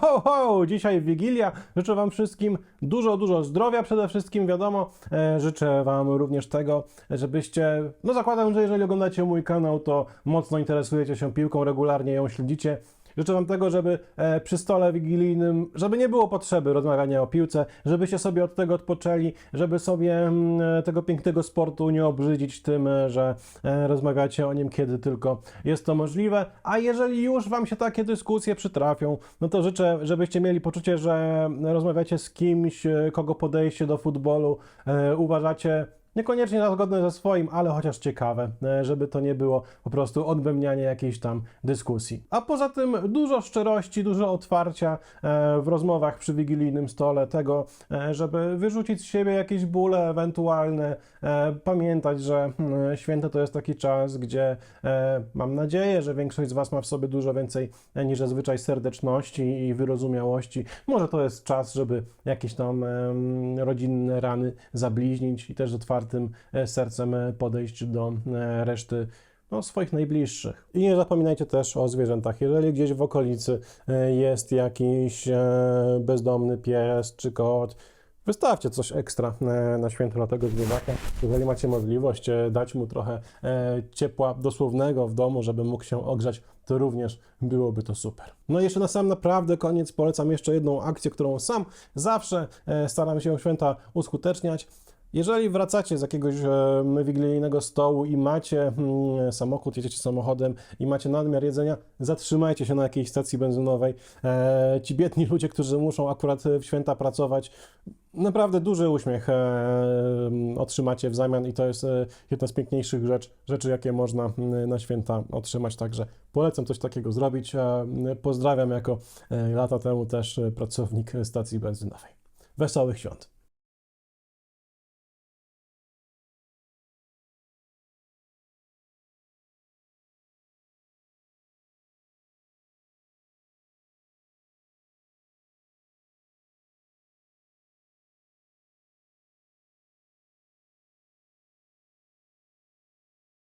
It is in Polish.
Ho, ho! Dzisiaj Wigilia. Życzę Wam wszystkim dużo, dużo zdrowia przede wszystkim, wiadomo. E, życzę Wam również tego, żebyście, no zakładam, że jeżeli oglądacie mój kanał, to mocno interesujecie się piłką, regularnie ją śledzicie. Życzę Wam tego, żeby e, przy stole wigilijnym, żeby nie było potrzeby rozmawiania o piłce, żebyście sobie od tego odpoczęli, żeby sobie mm, e, tego pięknego sportu nie obrzydzić tym, e, że rozmawiacie o nim, kiedy tylko jest to możliwe. A jeżeli już Wam się takie dyskusje przytrafią, no to życzę, żebyście mieli poczucie, że rozmawiacie z kimś, kogo podejście do futbolu uważacie Niekoniecznie za zgodne ze swoim, ale chociaż ciekawe, e, żeby to nie było po prostu odbębnianie jakiejś tam dyskusji. A poza tym dużo szczerości, dużo otwarcia e, w rozmowach przy wigilijnym stole, tego, e, żeby wyrzucić z siebie jakieś bóle ewentualne, pamiętać, że hmm, święto to jest taki czas, gdzie mam nadzieję, że większość z Was ma w sobie dużo więcej niż zazwyczaj serdeczności i wyrozumiałości. Może to jest czas, żeby jakieś tam rodzinne rany zabliźnić i też z otwartym e, sercem e, podejść do e, reszty no, swoich najbliższych. I nie zapominajcie też o zwierzętach. Jeżeli gdzieś w okolicy jest jakiś bezdomny pies czy kot, Wystawcie coś ekstra na święto dla tego zwierzaka. Jeżeli macie możliwość dać mu trochę ciepła dosłownego w domu, żeby mógł się ogrzać, to również byłoby to super. No i jeszcze na sam naprawdę koniec polecam jeszcze jedną akcję, którą sam zawsze staram się święta uskuteczniać. Jeżeli wracacie z jakiegoś e, wigilijnego stołu i macie mm, samochód, jedziecie samochodem i macie nadmiar jedzenia, zatrzymajcie się na jakiejś stacji benzynowej. E, ci biedni ludzie, którzy muszą akurat w święta pracować, naprawdę duży uśmiech e, otrzymacie w zamian i to jest e, jedna z piękniejszych rzecz, rzeczy, jakie można mm, na święta otrzymać. Także polecam coś takiego zrobić. E, pozdrawiam jako e, lata temu też e, pracownik stacji benzynowej. Wesołych świąt.